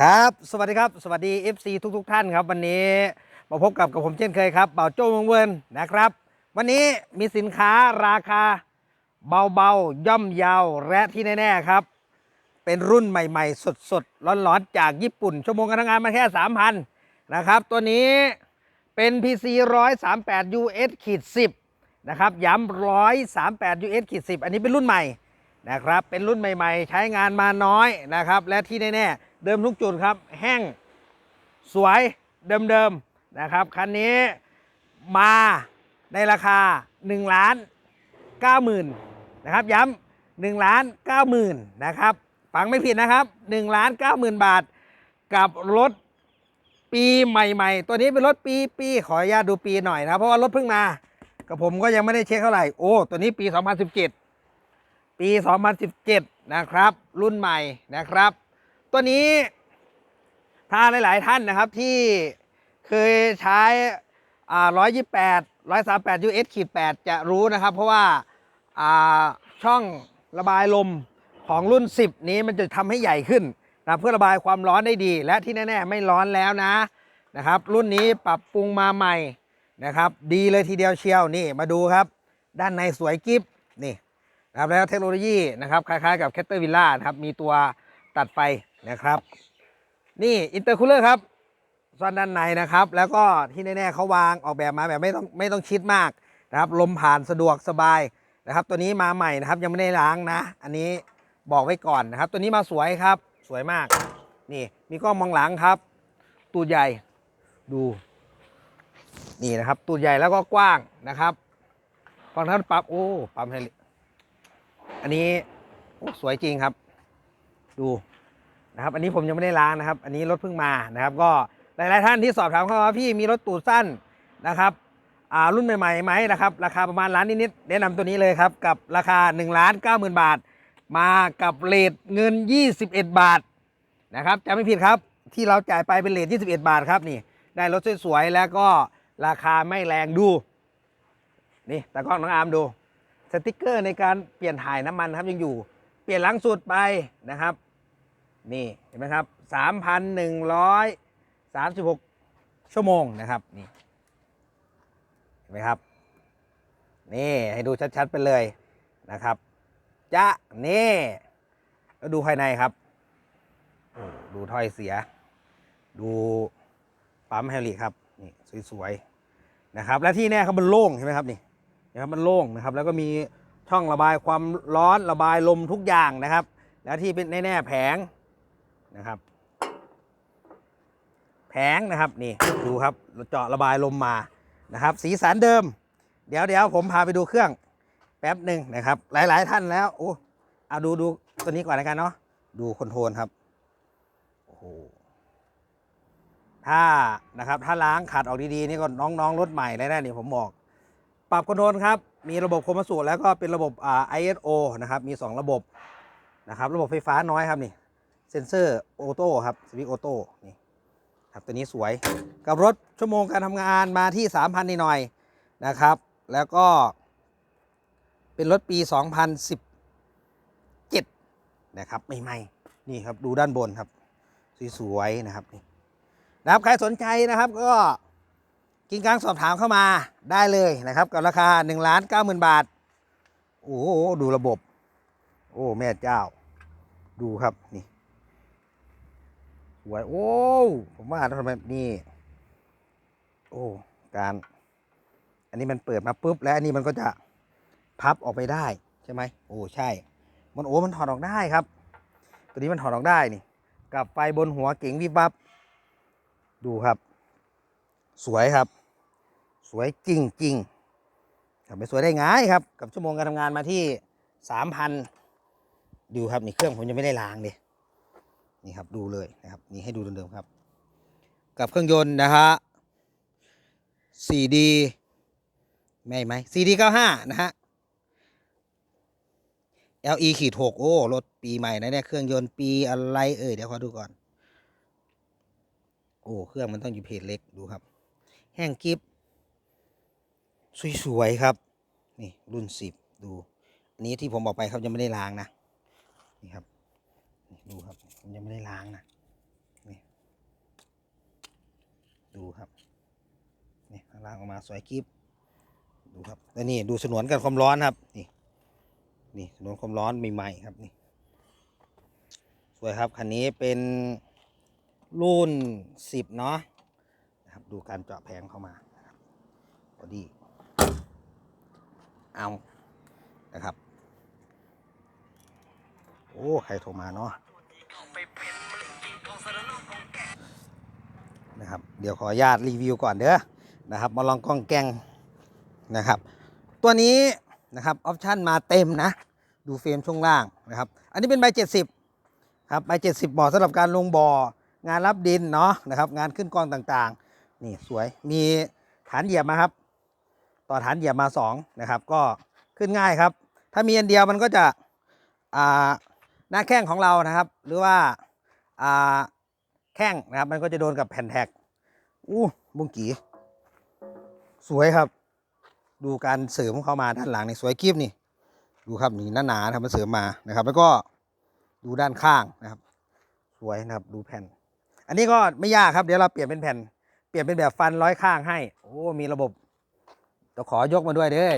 ครับสวัสดีครับ สวัสดี FC ทุกทท่านครับ วันนี้มาพบกับกับผมเช่นเคยครับเบาโจ้มงเวินนะครับ วันนี้มีสินค้าราคาเบาๆ ย่อมเยาวและที่แน่ๆครับ เป็นรุ่นใหม่ๆ สดๆ ร้อนๆ จากญี่ปุ่น ชั่วโมงการทำงานมาแค่ 3,000 นะครับ ตัวนี้เป็น PC 138 US ขีด10นะครับย้ำ138 US ขีด10อันนี้เป็นรุ่นใหม่ นะครับ เป็นรุ่นใหม่ ๆ ใช้งานมาน้อยนะครับ และที่แน่ๆ เดิมทุกจุดครับ แห้งสวยเดิมๆนะครับ คันนี้มาในราคา1ล้าน9หมื่นนะครับย้ำ1ล้าน9หมื่นนะครับฟังไม่ผิดนะครับ1ล้าน9หมื่นบาท กับรถปีใหม่ ๆ ตัวนี้เป็นรถปีปีขออนุญาตดูปีหน่อยนะเพราะว่ารถเพิ่งมา กับผมก็ยังไม่ได้เช็คเท่าไหร่ โอ้ ตัวนี้ปี 2017 ปี 2017 นะครับ รุ่นใหม่นะครับ ตัวนี้ถ้าหลาย ๆ ท่านนะครับที่เคยใช้อ่า128 138 US ขีด8จะรู้นะครับ เพราะว่าอ่าช่องระบายลมของรุ่น 10 นี้มันจะทำให้ใหญ่ขึ้นนะเพื่อระบายความร้อนได้ดี และที่แน่ ๆ ไม่ร้อนแล้วนะนะครับ รุ่นนี้ปรับปรุงมาใหม่นะครับ ดีเลยทีเดียวเชียวนี่มาดูครับ ด้านในสวยกิฟนี่ นะครับแล้วเทคโนโลยีนะครับคล้ายๆกับแคตเตอร์วิลล่านะครับมีตัวตัดไฟนะครับ นี่อินเตอร์คูลเลอร์ครับซ่อนด้านในนะครับ แล้วก็ที่แน่ๆเขาวางออกแบบมาแบบไม่ต้องไม่ต้องชิดมากนะครับ ลมผ่านสะดวกสบายนะครับ ตัวนี้มาใหม่นะครับยังไม่ได้ล้างนะ อันนี้บอกไว้ก่อนนะครับ ตัวนี้มาสวยครับสวยมาก นี่มีกล้องมองหลังครับ ตูดใหญ่ดู นี่นะครับ ตูดใหญ่แล้วก็กว้างนะครับฟังท่านปรับโอ้ปรับให้ อันนี้สวยจริงครับ ดูนะครับ อันนี้ผมยังไม่ได้ล้างนะครับ อันนี้รถเพิ่งมานะครับ ก็หลาย ๆ ท่านที่สอบถามเข้ามาพี่มีรถตูดสั้นนะครับอ่ารุ่นใหม่ๆไหมนะครับ ราคาประมาณล้านนิดๆแนะนำตัวนี้เลยครับ กับราคา1นึ่งล้านเก้าหมื่นบาท มากับเลทเงิน 21 บาทนะครับจะไม่ผิดครับที่เราจ่ายไปเป็นเลท21 บาทครับนี่ ได้รถสวยๆแล้วก็ราคาไม่แรงดู นี่แตากล้องน้องอาร์มดู สติกเกอร์ในการเปลี่ยนถ่ายน้ำมันนะครับยังอยู่ เปลี่ยนหลังสุดไปนะครับ นี่เห็นไหมครับ3,136ชั่วโมงนะครับนี่เห็นไหมครับ นี่ให้ดูชัดๆไปเลยนะครับจะนี่แล้วดูภายในครับดูถ้อยเสีย ดูปั๊มแฮลิครับนี่สวยๆนะครับ และที่แน่ครับมันโล่งใช่ไหมครับนี่ นะครับมันโล่งนะครับ แล้วก็มีช่องระบายความร้อนระบายลมทุกอย่างนะครับ แล้วที่เป็นแน่ๆแผงนะครับ แผงนะครับนี่ดูครับเจาะระบายลมมานะครับ สีสันเดิม เดี๋ยวเดี๋ยวผมพาไปดูเครื่องแป๊บหนึ่งนะครับ หลาย ๆ ท่านแล้วโอ้เอาดูดูตัวนี้ก่อนแล้วกันเนาะดูคอนโทรลครับโอ้โหถ้านะครับถ้าล้างขัดออกดีๆนี่ก็น้องๆรถใหม่เลยนะนี่ผมบอก ปรับคอนโทรลครับ มีระบบโคมาสูตแล้วก็เป็นระบบอ่า ISO นะครับ มี 2 ระบบนะครับ ระบบไฟฟ้าน้อยครับนี่ เซนเซอร์ออโต้ครับสวิตช์ออโต้นี่ครับตัวนี้สวย กับรถชั่วโมงการทำงานมาที่ 3,000นิดหน่อยๆนะครับ แล้วก็ เป็นรถปี 2017 นะครับใหม่ๆนี่ครับดูด้านบนครับ สวยๆนะครับนี่นะครับใครสนใจนะครับก็ กินกลางสอบถามเข้ามาได้เลยนะครับ กับราคา1นึ่งล้านเก้าหมื่นบาท โอ้โหดูระบบ โอ้แม่เจ้า ดูครับนี่สวยโอ้ผมว่าทำไมนี่ โอ้การ อันนี้มันเปิดมาปุ๊บแล้วอันนี้มันก็จะพับออกไปได้ใช่ไหมโอ้ใช่ มันโอ้มันถอดออกได้ครับ ตัวนี้มันถอดออกได้นี่ กับไฟบนหัวเก๋งวิบวับ ดูครับ สวยครับ สวยจริงจริงๆครับไม่สวยได้ไงครับ กับชั่วโมงการทำงานมาที่สามพันดูครับนี่เครื่องผมยังไม่ได้ล้างเลยนี่ครับดูเลยนะครับนี่ให้ดูเดิมๆครับ กับเครื่องยนต์นะฮะ 4D ไม่ไหม 4D 95 นะฮะ LE ขีด6โอ้ รถปีใหม่นะเนี่ย เครื่องยนต์ปีอะไรเอ่ย เดี๋ยวขอดูก่อน โอ้ เครื่องมันต้องอยู่เพจเล็กดูครับ แห้งกิบสวยๆครับ นี่รุ่นสิบดู อันนี้ที่ผมบอกไปครับยังไม่ได้ล้างนะนี่ครับดูครับยังไม่ได้ล้างนะนี่ดูครับนี่ล้างออกมาสวยกิบดูครับแล้วนี่ดูสนวนกันความร้อนครับนี่นี่สนวนความร้อนใหม่ๆครับนี่สวยครับคันนี้เป็นรุ่นสิบเนาะ ดูการเจาะแผงเข้ามานะครับบอดีเอานะครับ โอ้ใครโทรมาเนาะนะครับ เดี๋ยวขออนุญาตรีวิวก่อนเด้อนะครับ มาลองกล้องแกงนะครับ ตัวนี้นะครับออปชันมาเต็มนะ ดูเฟรมช่วงล่างนะครับ อันนี้เป็นใบ 70 ครับใบ 70 บ่อสำหรับการลงบ่องานรับดินเนาะนะครับ งานขึ้นกองต่างๆ นี่สวยมีฐานเหยียบมาครับ ต่อฐานเหยียบมา2นะครับ ก็ขึ้นง่ายครับ ถ้ามีอันเดียวมันก็จะอ่าหน้าแข้งของเรานะครับ หรือว่าอ่าแข้งนะครับ มันก็จะโดนกับแผ่นแท็กอู้บุ้งกีสวยครับ ดูการเสริมเข้ามาด้านหลังนี่สวยกิฟนี่ ดูครับนี่หน้าๆนะครับมันเสริมมานะครับ แล้วก็ดูด้านข้างนะครับ สวยนะครับ ดูแผ่น อันนี้ก็ไม่ยากครับ เดี๋ยวเราเปลี่ยนเป็นแผ่น ปลี่ยนเป็นแบบฟันร้อยข้างให้ โอ้ มีระบบเดี๋ยวขอยกมาด้วยเด้อ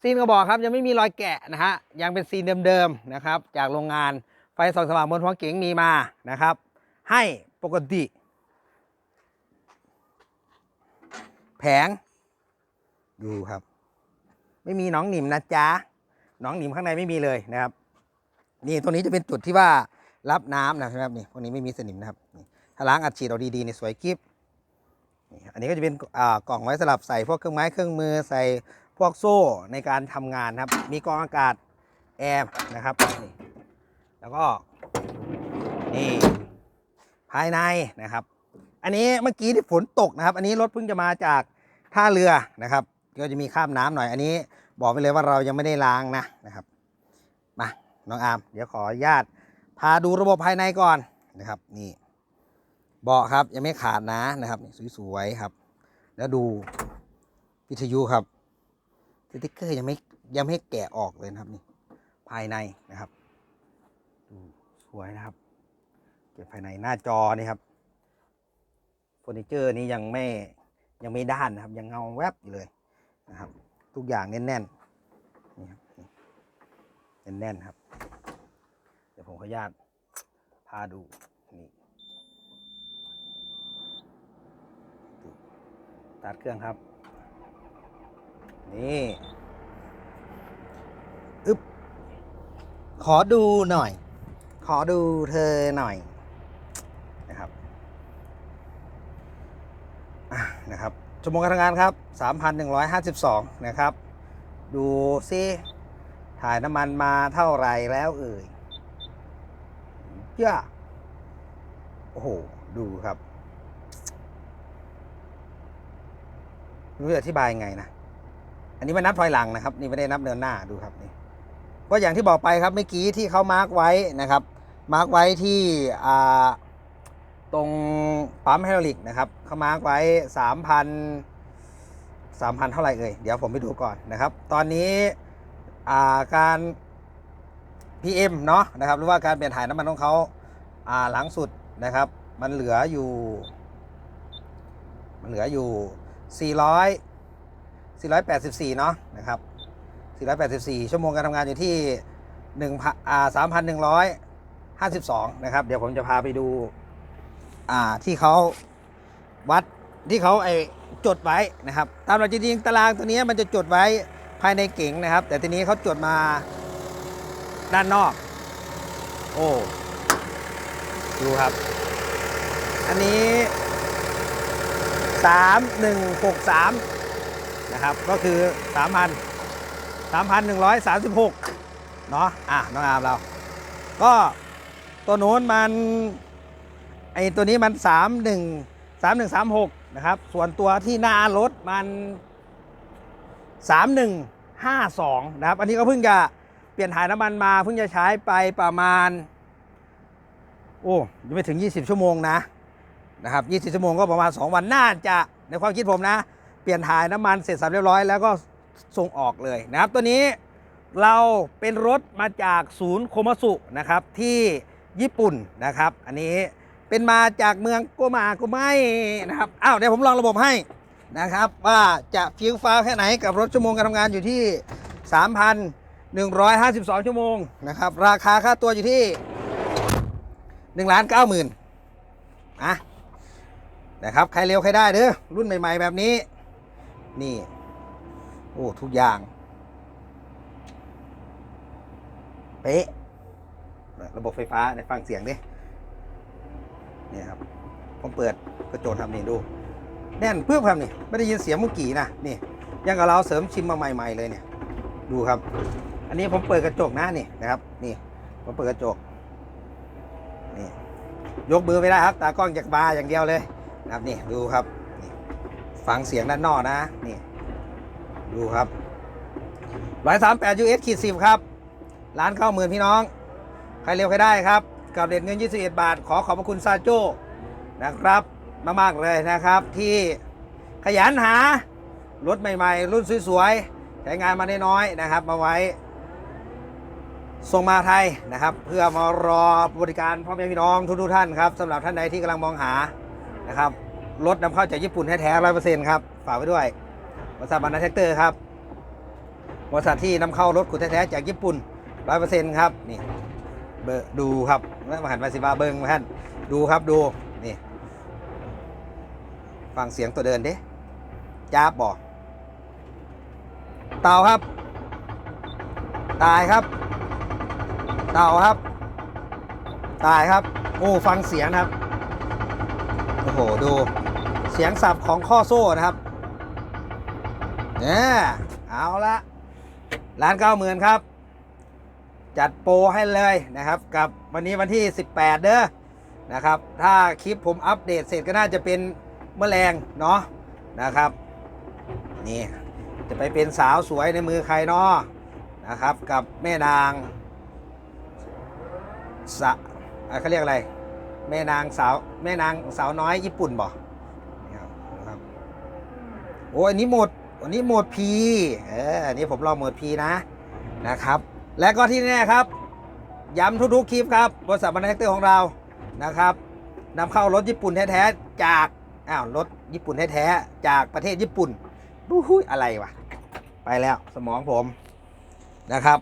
ซีนกระบอกครับยังไม่มีรอยแกะนะฮะ ยังเป็นซีนเดิมๆนะครับ จากโรงงานไฟส่องสว่างบนหัวเก๋งมีมานะครับ ให้ปกติ แผง ดูครับ ไม่มีน้องหนิมนะจ๊ะน้องหนิมข้างในไม่มีเลยนะครับ นี่ตรงนี้จะเป็นจุดที่ว่ารับน้ำนะครับนี่พวกนี้ไม่มีสนิมนะครับถ้าล้างอัดฉีดเอาดีๆนี่สวยกิ๊บนี่ อันนี้ก็จะเป็นกล่องไว้สำหรับใส่พวกเครื่องไม้เครื่องมือใส่พวกโซ่ในการทำงานครับ มีกรองอากาศแอร์นะครับนี่แล้วก็นี่ภายในนะครับ อันนี้เมื่อกี้ที่ฝนตกนะครับ อันนี้รถเพิ่งจะมาจากท่าเรือนะครับ ก็จะมีข้ามน้ำหน่อย อันนี้บอกไปเลยว่าเรายังไม่ได้ล้างนะนะครับ มา น้องอาร์มเดี๋ยวขออนุญาตพาดูระบบภายในก่อนนะครับ นี่ เบาะครับยังไม่ขาดนะนะครับนี่สวยๆครับ แล้วดูวิทยุครับสติ๊กเกอร์ยังไม่ยังไม่แกะออกเลยนะครับนี่ภายในนะครับดูสวยนะครับ เก็บภายในหน้าจอนี่ครับเฟอร์นิเจอร์นี้ยังไม่ยังไม่ด้านนะครับ ยังเงาแวบอยู่เลยนะครับ ทุกอย่างแน่นๆนี่ครับแน่นๆครับ เดี๋ยวผมขออนุญาตพาดู ตัดเครื่องครับ นี่อึ๊บขอดูหน่อย ขอดูเธอหน่อยนะครับะนะครับชั่วโมงการทำงานครับ 3,152 นะครับ ดูซิถ่ายน้ำมันมาเท่าไรแล้วเอ่ยเย่าโอ้โห ดูครับ ไม่รู้จะอธิบายยังไงนะ อันนี้มันนับถอยหลังนะครับ นี่ไม่ได้นับเดินหน้าดูครับนี่ก็อย่างที่บอกไปครับเมื่อกี้ที่เขามาร์กไว้นะครับ มาร์กไว้ที่ตรงปั๊มไฮดรอลิกนะครับเขามาร์กไว้ 3,000 3,000 เท่าไหร่เอ่ย เดี๋ยวผมไปดูก่อนนะครับ ตอนนี้าการ PM เนาะนะครับ หรือว่าการเปลี่ยนถ่ายน้ำมันของเขาาหลังสุดนะครับ มันเหลืออยู่ มันเหลืออยู่ 400 484 เนาะนะครับ 484 ชั่วโมงการทำงานอยู่ที่1อ่า3,152 นะครับ เดี๋ยวผมจะพาไปดู อ่า ที่เขาวัดที่เขาไอจดไว้นะครับ ตามหลักจริงๆตารางตัวนี้มันจะจดไว้ภายในเก๋งนะครับ แต่ทีนี้เขาจดมาด้านนอก โอ้ ดูครับ อันนี้ 3163 นะครับ ก็คือ 3,000 3,136 เนาะอะน้องอามเรา ก็ตัวนู้นมันไอตัวนี้มันสามหนึ่งสามหนึ่งสามหกนะครับ ส่วนตัวที่หน้ารถมันสามหนึ่งห้าสองนะครับ อันนี้ก็เพิ่งจะเปลี่ยนถ่ายน้ำมันมา เพิ่งจะใช้ไปประมาณ โอ้ยังไม่ถึง 20 ชั่วโมงนะ นะครับ 20 ชั่วโมงก็ประมาณ 2 วันน่าจะในความคิดผมนะ เปลี่ยนถ่ายน้ำมันเสร็จสับเรียบร้อยแล้วก็ส่งออกเลยนะครับ ตัวนี้เราเป็นรถมาจากศูนย์โคมาสุนะครับที่ญี่ปุ่นนะครับ อันนี้เป็นมาจากเมืองโกมาโกไมนะครับอ้าวเดี๋ยวผมลองระบบให้นะครับ ว่าจะเพียงฟ้าแค่ไหนกับรถชั่วโมงการทำงานอยู่ที่ 3,152 ชั่วโมงนะครับ ราคาค่าตัวอยู่ที่1ล้าน9หมื่นอะ นะครับ ใครเร็วใครได้เด้อรุ่นใหม่ๆแบบนี้ นี่ โอ้ทุกอย่าง เป๊ะ ระบบไฟฟ้าในฟังเสียงดิเนี่ยครับผมเปิดกระจกทำนี่ดู แน่นเพื่อครับนี่ไม่ได้ยินเสียงมื่อกี้นะนี่ยังกับเราเสริมชิมมาใหม่ ๆ เลยเนี่ย ดูครับ อันนี้ผมเปิดกระจกนะนี่นะครับ นี่ผมเปิดกระจกนี่ยกมือไม่ได้ครับ ตากล้องจากบาอย่างเดียวเลย นะครับนี่ดูครับฟังเสียงด้านนอกนะนี่ดูครับร้อยสามแปด US ขีดสิบครับร้านเข้าหมื่นพี่น้อง ใครเร็วใครได้ครับ กับเด็ดเงิน 21 บาท ขอขอบพระคุณซาโจ้นะครับมากๆเลยนะครับ ที่ขยันหารถใหม่ๆ รุ่นสวยๆ ใช้งานมาได้น้อยนะครับ มาไว้ ส่งมาไทยนะครับ เพื่อมารอบริการพ่อแม่พี่น้องทุกๆท่านครับสำหรับท่านใดที่กำลังมองหา นะครับรถนำเข้าจากญี่ปุ่นแท้ๆร้อยเปอร์เซ็นต์ครับฝากไว้ด้วยบริษัทบรรณาแท็กเตอร์ครับบริษัทที่นำเข้ารถขุดแท้ๆจากญี่ปุ่นร้อยเปอร์เซ็นต์ครับนี่เบอร์ดูครับมาหันมาสิบาเบิงมาท่านดูครับดูนี่ฟังเสียงตัวเดินดิจ้าบบอกเต่าครับ ตายครับ เต่าครับ ตายครับ โอ้ฟังเสียงครับ อ้โห ดูเสียงสับของข้อโซ่นะครับเนี่ยเอาละร้านเก้าหมื่นครับ จัดโปรให้เลยนะครับ กับวันนี้วันที่ 18 เด้อนะครับ ถ้าคลิปผมอัปเดตเสร็จก็น่าจะเป็นเมื่อแรงเนาะนะครับ นี่จะไปเป็นสาวสวยในมือใครเนาะนะครับ กับแม่นางสะอะเขาเรียกอะไร แม่นางสาวแม่นางสาวน้อยญี่ปุ่นบ่นี่ครับนะครับโอ้อันนี้หมดอันนี้หมด P เอออันนี้ผมลองหมด P นะนะครับ และก็ที่แน่ครับ ย้ำทุกๆคลิปครับบริษัทบรรณาแท็กเตอร์ของเรานะครับนำเข้ารถญี่ปุ่นแท้ๆจากอ้าวรถญี่ปุ่นแท้ๆจากประเทศญี่ปุ่นดูหุยอะไรวะไปแล้วสมองผมนะครับ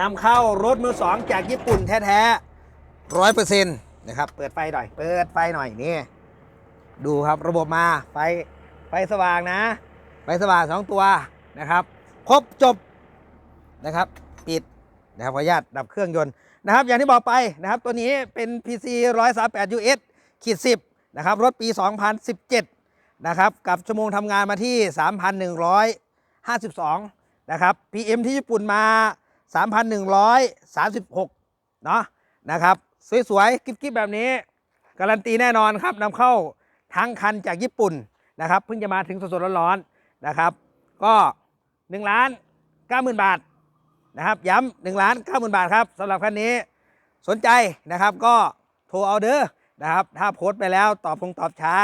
นำเข้ารถมือสองจากญี่ปุ่นแท้ๆร้อยเปอร์เซ็นต์ นะครับ เปิดไฟหน่อย เปิดไฟหน่อยนี่ ดูครับระบบมาไฟไฟสว่างนะ ไฟสว่างสองตัวนะครับ ครบจบนะครับ ปิดนะครับขออนุญาตดับเครื่องยนต์นะครับ อย่างที่บอกไปนะครับ ตัวนี้เป็น PC 138 US ขีด10นะครับ รถปี 2017 นะครับ กับชั่วโมงทำงานมาที่ 3,152 นะครับ PM ที่ญี่ปุ่นมา 3,136 เนาะนะครับ สวยๆกิ๊บๆแบบนี้ การันตีแน่นอนครับนำเข้าทั้งคันจากญี่ปุ่นนะครับเพิ่งจะมาถึงสดๆร้อนๆนะครับ ก็1ล้าน90,000 บาทนะครับย้ำ1ล้าน90,000บาทครับสำหรับคันนี้สนใจนะครับก็โทรเอาเด้อนะครับถ้าโพสต์ไปแล้วตอบคงตอบช้า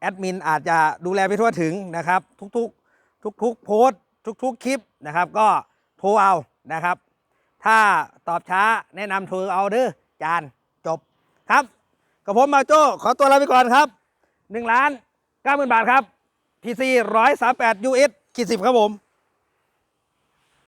แอดมินอาจจะดูแลไปทั่วถึงนะครับ ทุกๆ ทุกๆ โพสต์ ทุกๆ คลิปนะครับ ก็โทรเอานะครับ ถ้าตอบช้าแนะนำโทรเอาเด้อ จานจบครับกับผมมาโจ้ขอตัวลาไปก่อนครับ1ล้าน90,000 บาทครับ PC 138 US ขีด10ครับผม